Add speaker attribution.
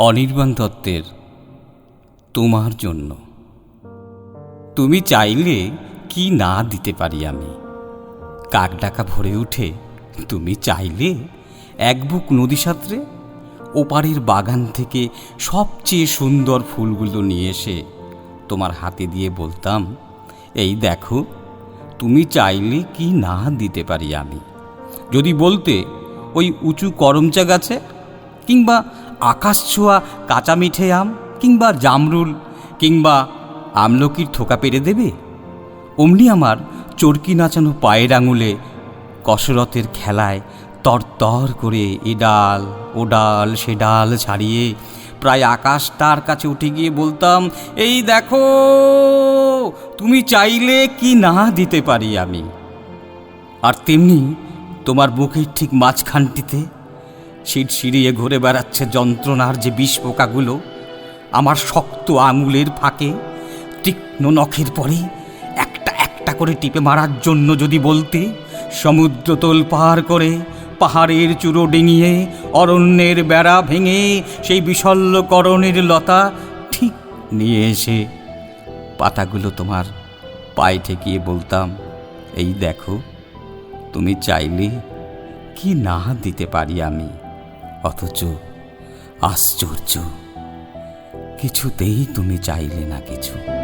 Speaker 1: অনির্বাণ দত্তের তোমার জন্য। তুমি চাইলে কি না দিতে পারি আমি? কাক ডাকা ভরে উঠে, তুমি চাইলে এক বুক নদী সাঁতরে, ওপারের বাগান থেকে সবচেয়ে সুন্দর ফুলগুলো নিয়ে এসে তোমার হাতে দিয়ে বলতাম, এই দেখো, তুমি চাইলে কি না দিতে পারি আমি? যদি বলতে ওই উঁচু করমচা গাছে কিংবা আকাশ ছোঁয়া কাঁচা মিঠে আম কিংবা জামরুল কিংবা আমলকির থোকা পেরে দেবে? অমনি আমার চরকি নাচানো পায়ের আঙুলে কসরতের খেলায় তরতর করে এ ডাল, ও ডাল, সে ডাল ছাড়িয়ে প্রায় আকাশটার কাছে উঠে গিয়ে বলতাম, এই দেখো, তুমি চাইলে কি না দিতে পারি আমি? আর তেমনি তোমার বুকের ঠিক মাঝখানটিতে সিঁড়িয়ে ঘুরে বেড়াচ্ছে যন্ত্রণার যে বিষ পোকাগুলো, আমার শক্ত আঙুলের ফাঁকে, তীক্ষ্ণ নখের পরে একটা একটা করে টিপে মারার জন্য যদি বলতে, সমুদ্র তোল পার করে পাহাড়ের চূড়ো ডিঙিয়ে অরণ্যের বেড়া ভেঙে সেই বিশল্যকরণের লতা ঠিক নিয়ে এসে পাতাগুলো তোমার পায়ে ঠেকিয়ে বলতাম, এই দেখো, তুমি চাইলে কি না দিতে পারি আমি? অথচ আশ্চর্য। কিছুতেই তুমি চাইলে না কিছু।